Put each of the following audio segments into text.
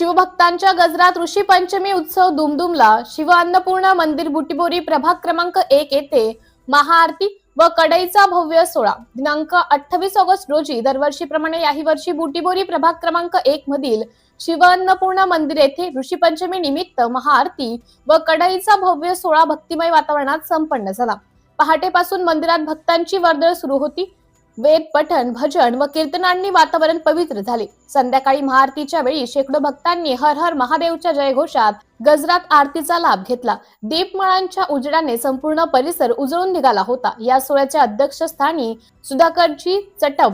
शिवभक्तांच्या गजरात ऋषी पंचमी उत्सव दुमदुमला शिव अन्नपूर्णा मंदिर बुटीबोरी प्रभाग क्रमांक एक येथे महाआरती व कडईचा भव्य सोहळा. दिनांक अठ्ठावीस ऑगस्ट रोजी दरवर्षीप्रमाणे याही वर्षी बुटीबोरी प्रभाग क्रमांक एक मधील शिव अन्नपूर्णा मंदिर येथे ऋषी पंचमी निमित्त महाआरती व कडईचा भव्य सोहळा भक्तिमय वातावरणात संपन्न झाला. पहाटेपासून मंदिरात भक्तांची वर्दळ सुरू होती. वेद पठण भजन व कीर्तनांनी वातावरण पवित्र झाले. संध्याकाळी महाआरतीच्या वेळी शेकडो भक्तांनी हर हर महादेवच्या जयघोषात गजरात आरतीचा लाभ घेतला. दीपमाळांच्या उजेडाने संपूर्ण परिसर उजळून निघाला होता. या सोहळ्याच्या अध्यक्षस्थानी सुधाकरजी चटप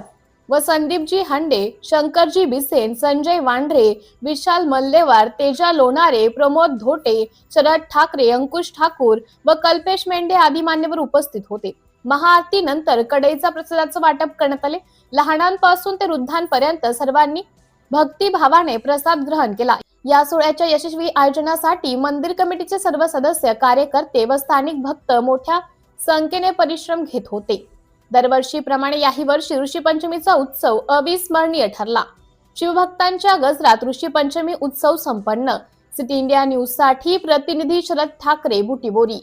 व संदीपजी हांडे शंकरजी बिसेन संजय वांढरे विशाल मल्लेवार तेजा लोणारे प्रमोद धोटे शरद ठाकरे अंकुश ठाकूर व कल्पेश मेंढे आदी मान्यवर उपस्थित होते. महाआरती नंतर कडईचा प्रसादाचं वाटप करण्यात आले. लहानांपासून ते वृद्धांपर्यंत सर्वांनी भक्तिभावाने प्रसाद ग्रहण केला. या सोहळ्याच्या यशस्वी आयोजनासाठी मंदिर कमिटीचे सर्व सदस्य कार्यकर्ते व स्थानिक भक्त मोठ्या संख्येने परिश्रम घेत होते. दरवर्षीप्रमाणे याही वर्षी ऋषीपंचमीचा उत्सव अविस्मरणीय ठरला. शिवभक्तांच्या गजरात ऋषीपंचमी उत्सव संपन्न. सिटी इंडिया न्यूजसाठी प्रतिनिधी शरद ठाकरे बुटीबोरी.